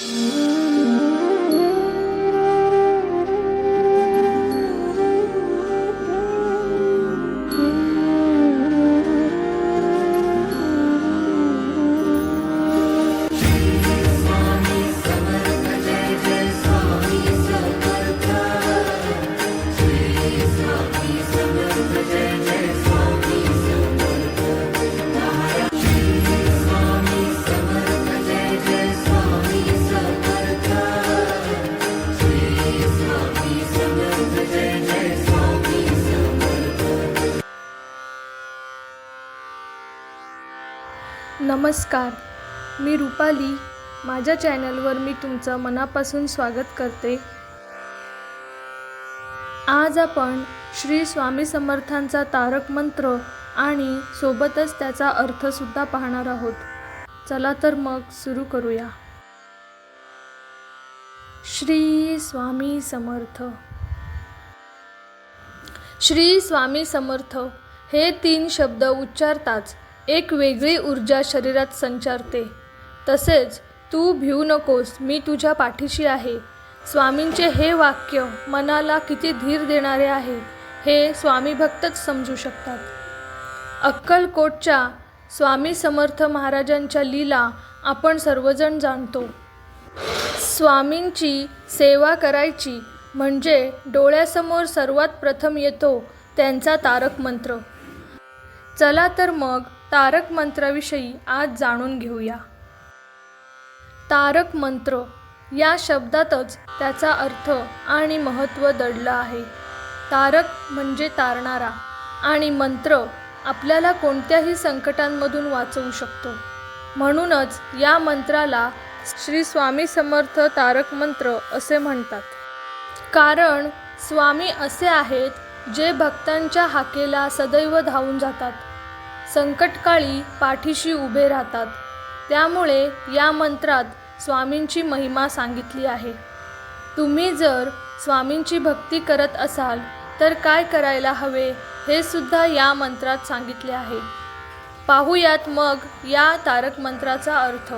Música नमस्कार. मी रुपाली. माझ्या चॅनलवर मी तुमचं मनापासून स्वागत करते. आज आपण श्री स्वामी समर्थांचा तारक मंत्र आणि सोबतच त्याचा अर्थसुद्धा पाहणार आहोत. चला तर मग सुरू करूया. श्री स्वामी समर्थ. श्री स्वामी समर्थ हे तीन शब्द उच्चारताच एक वेगळी ऊर्जा शरीरात संचारते. तसेच तू भिवू नकोस मी तुझ्या पाठीशी आहे. स्वामींचे हे वाक्य मनाला किती धीर देणारे आहे हे स्वामी भक्तच समजू शकतात. अक्कलकोटच्या स्वामी समर्थ महाराजांच्या लीला आपण सर्वजण जाणतो. स्वामींची सेवा करायची म्हणजे डोळ्यासमोर सर्वात प्रथम येतो त्यांचा तारक मंत्र चला तर मग तारक मंत्राविषयी आज जाणून घेऊया. तारक मंत्र या शब्दातच त्याचा अर्थ आणि महत्त्व दडलं आहे. तारक म्हणजे तारणारा आणि मंत्र आपल्याला कोणत्याही संकटांमधून वाचवू शकतो. म्हणूनच या मंत्राला श्री स्वामी समर्थ तारक मंत्र असे म्हणतात. कारण स्वामी असे आहेत जे भक्तांच्या हाकेला सदैव धावून जातात. संकटकाळी पाठीशी उभे राहतात. त्यामुळे या मंत्रात स्वामींची महिमा सांगितली आहे. तुम्ही जर स्वामींची भक्ती करत असाल तर काय करायला हवे हे सुद्धा या मंत्रात सांगितले आहे. पाहूयात मग या तारक मंत्राचा अर्थ.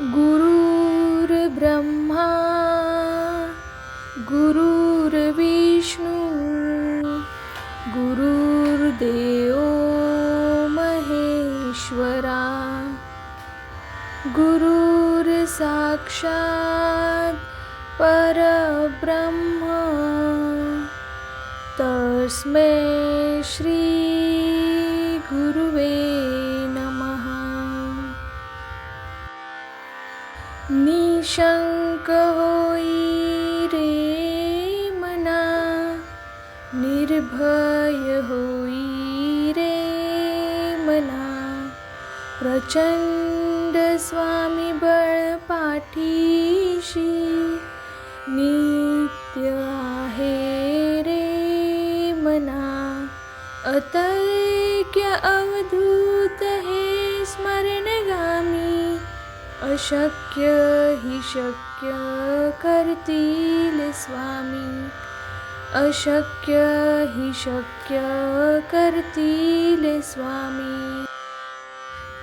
गुरुर्ब्रह्मा गुरुर्विष्णू गुरुर्देव ईश्वरा गुरुर्साक्षात् परब्रह्म तस्मै श्रीगुरुवे नमः। निशङ्क होयिरे मना निर्भय प्रचंड स्वामी बळ पाठीशी नित्य आहे रे मना. अतैक्य अवधूत हे स्मरणगामी अशक्य हि शक्य करतील स्वामी. अशक्य हि शक्य करतील स्वामी.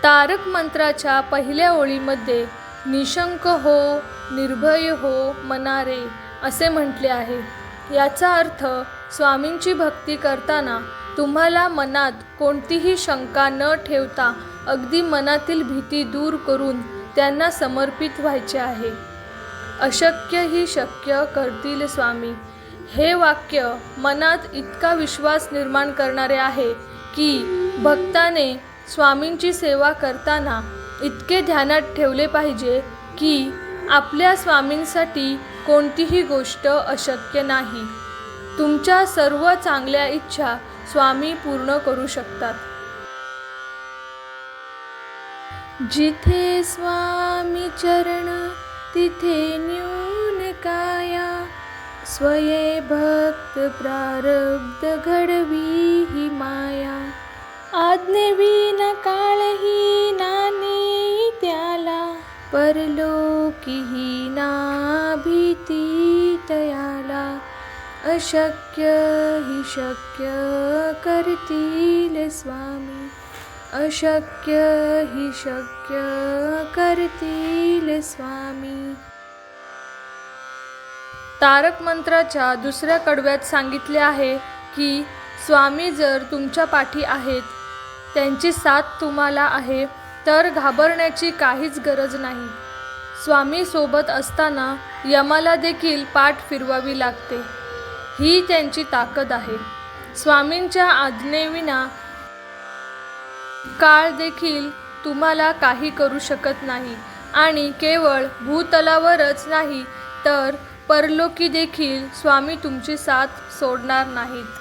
तारक मंत्राच्या पहिल्या ओळीमध्ये निशंक हो निर्भय हो मनारे असे म्हटले आहे. याचा अर्थ स्वामींची भक्ती करताना तुम्हाला मनात कोणतीही शंका न ठेवता अगदी मनातील भीती दूर करून त्यांना समर्पित व्हायचे आहे. अशक्य ही शक्य करतील स्वामी. हे वाक्य मनात इतका विश्वास निर्माण करणारे आहे की भक्ताने स्वामींची सेवा करताना इतके ध्यानात ठेवले पाहिजे की आपल्या स्वामींसाठी कोणतीही गोष्ट अशक्य नाही. तुमच्या सर्व चांगल्या इच्छा स्वामी पूर्ण करू शकतात. जिथे स्वामी चरण तिथे न्यून काया स्वये भक्त प्रारब्ध घडवी ही माया. आज्ञेविन काळही नाने त्याला परलोकीही ना भीती तयाला. अशक्य ही शक्य करतील स्वामी अशक्य ही शक्य करतील स्वामी. तारक मंत्राच्या दुसऱ्या कडव्यात सांगितले आहे की स्वामी जर तुमच्या पाठी आहेत त्यांची साथ तुम्हाला आहे तर घाबरण्याची काहीच गरज नाही. स्वामी सोबत असताना यमाला देखील पाठ फिरवावी लागते. ही त्यांची ताकद आहे. स्वामींच्या आज्ञेविना काळ देखील तुम्हाला काही करू शकत नाही आणि केवळ भूतलावरच नाही तर परलोकी देखील स्वामी तुमची साथ सोडणार नाहीत.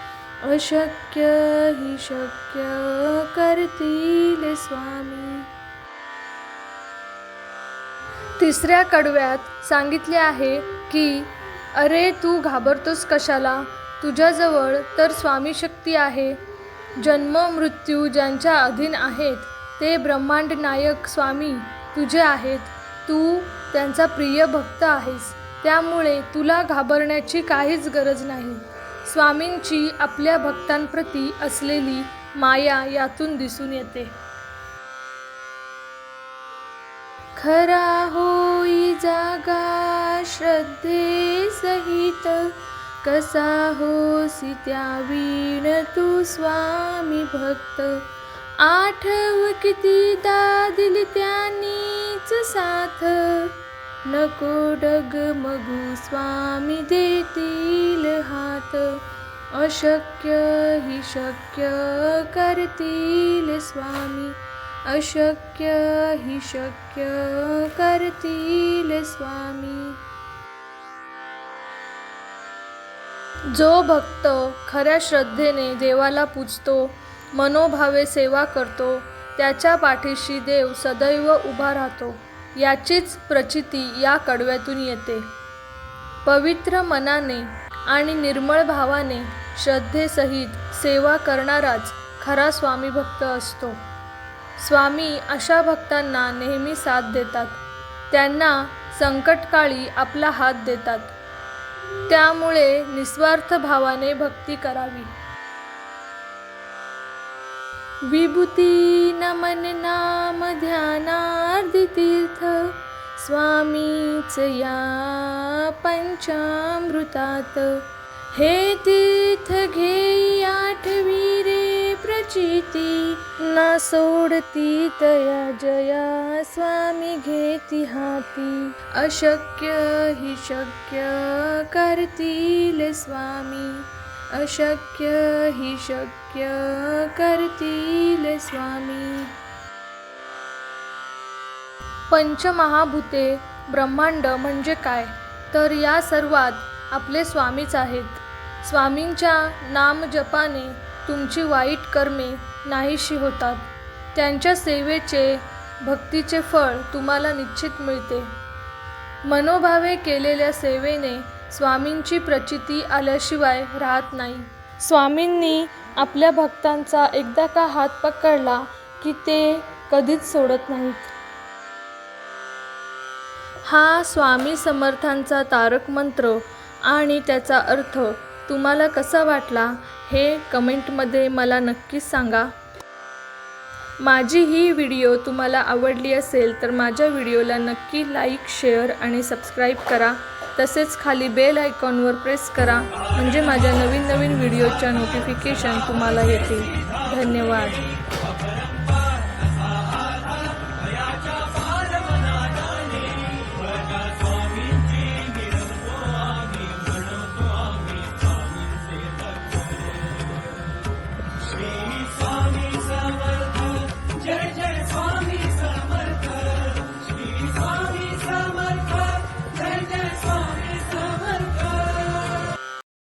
अशक्य ही शक्य करतील स्वामी. तिसऱ्या कडव्यात सांगितले आहे की अरे तू घाबरतोस कशाला? तुझ्याजवळ तर स्वामी शक्ती आहे. जन्म मृत्यू ज्यांच्या अधीन आहेत ते ब्रह्मांड नायक स्वामी तुझे आहेत. तू त्यांचा प्रिय भक्त आहेस. त्यामुळे तुला घाबरण्याची काहीच गरज नाही. स्वामींची आपल्या भक्तांप्रती असलेली माया यातून दिसून येते. खरा होई जागा श्रद्धे सहित कसा होसी त्या वीण तू स्वामी भक्त. आठव कितीदा दिली त्यांनीच साथ नको डग मगू स्वामी देती. अशक्य ही शक्य करतील स्वामी. अशक्य ही शक्य करतील स्वामी. जो भक्त खऱ्या श्रद्धेने देवाला पूजतो मनोभावे सेवा करतो त्याच्या पाठीशी देव सदैव उभा राहतो याचीच प्रचिती या कडव्यातून येते. पवित्र मनाने आणि निर्मळ भावाने श्रद्धेसहित सेवा करणाराच खरा स्वामी भक्त असतो. स्वामी अशा भक्तांना नेहमी साथ देतात. त्यांना संकटकाळी आपला हात देतात. त्यामुळे निस्वार्थ भावाने भक्ती करावी. विभूती नमन नाम ध्यानार्धितीर्थ स्वामीच या पंचामृतात हे तीर्थ घेई आठवी रे प्रचिती ना सोडती तया जया स्वामी घेती हाती. अशक्य हि शक्य करतील स्वामी अशक्य हि शक्य करतील स्वामी. पंचमहाभूते ब्रह्मांड म्हणजे काय? तर या सर्वात आपले स्वामीच आहेत. स्वामींच्या नामजपाने तुमची वाईट कर्मे नाहीशी होतात. त्यांच्या सेवेचे भक्तीचे फळ तुम्हाला निश्चित मिळते. मनोभावे केलेल्या सेवेने स्वामींची प्रचिती आल्याशिवाय राहत नाही. स्वामींनी आपल्या भक्तांचा एकदा का हात पकडला की ते कधीच सोडत नाहीत. हा स्वामी समर्थांचा तारक मंत्र आणि त्याचा अर्थ तुम्हाला कसा वाटला हे कमेंटमध्ये मला नक्कीच सांगा. माझी ही व्हिडिओ तुम्हाला आवडली असेल तर माझ्या व्हिडिओला नक्की लाईक शेअर आणि सबस्क्राईब करा. तसेच खाली बेल आयकॉनवर प्रेस करा म्हणजे माझ्या नवीन नवीन व्हिडिओच्या नोटिफिकेशन तुम्हाला येतील. धन्यवाद.